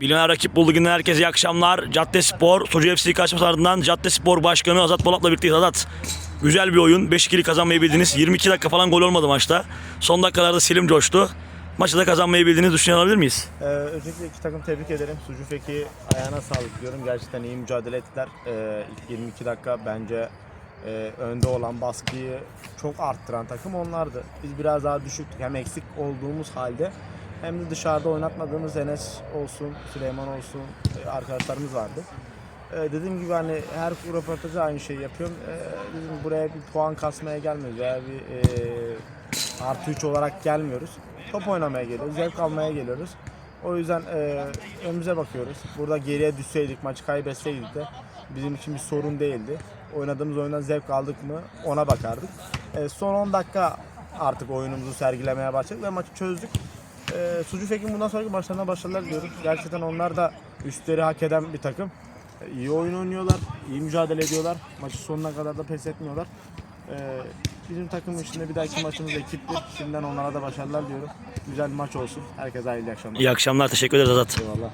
Bilinen rakip buldu günden herkese iyi akşamlar. Cadde Spor, Socu FC kaçması ardından Cadde Spor Başkanı Azat Polat'la birlikteyiz. Azat, güzel bir oyun. 5-2'li kazanmayı bildiniz. 22 dakika falan gol olmadı maçta. Son dakikalarda Selim coştu. Maçı da kazanmayı bildiğinizi düşünüyor olabilir miyiz? Ee, öncelikle iki takım tebrik ederim. Sucu Feki ayağına sağlık diyorum. Gerçekten iyi mücadele ettiler. Ee, ilk 22 dakika bence e, önde olan baskıyı çok arttıran takım onlardı. Biz biraz daha düşüktük. Hem eksik olduğumuz halde hem de dışarıda oynatmadığımız Enes olsun, Süleyman olsun e, arkadaşlarımız vardı. Ee, dediğim gibi hani her röportajda aynı şeyi yapıyorum. Ee, dedim buraya bir puan kasmaya gelmiyoruz veya bir e, artı 3 olarak gelmiyoruz. Top oynamaya geliyoruz, zevk almaya geliyoruz. O yüzden e, önümüze bakıyoruz. Burada geriye düşseydik, maçı kaybetseydik de bizim için bir sorun değildi. Oynadığımız oyundan zevk aldık mı ona bakardık. E, son 10 dakika artık oyunumuzu sergilemeye başladık ve maçı çözdük. E, Sucu Fekin bundan sonraki maçlarına başarılar diliyoruz. Gerçekten onlar da üstleri hak eden bir takım. E, iyi oyun oynuyorlar, iyi mücadele ediyorlar. Maçı sonuna kadar da pes etmiyorlar. E, bizim takım içinde bir dahaki maçımız ekiptir. Şimdiden onlara da başarılar diyorum. Güzel bir maç olsun. Herkese hayırlı akşamlar. İyi akşamlar, teşekkür ederiz Azat. Eyvallah.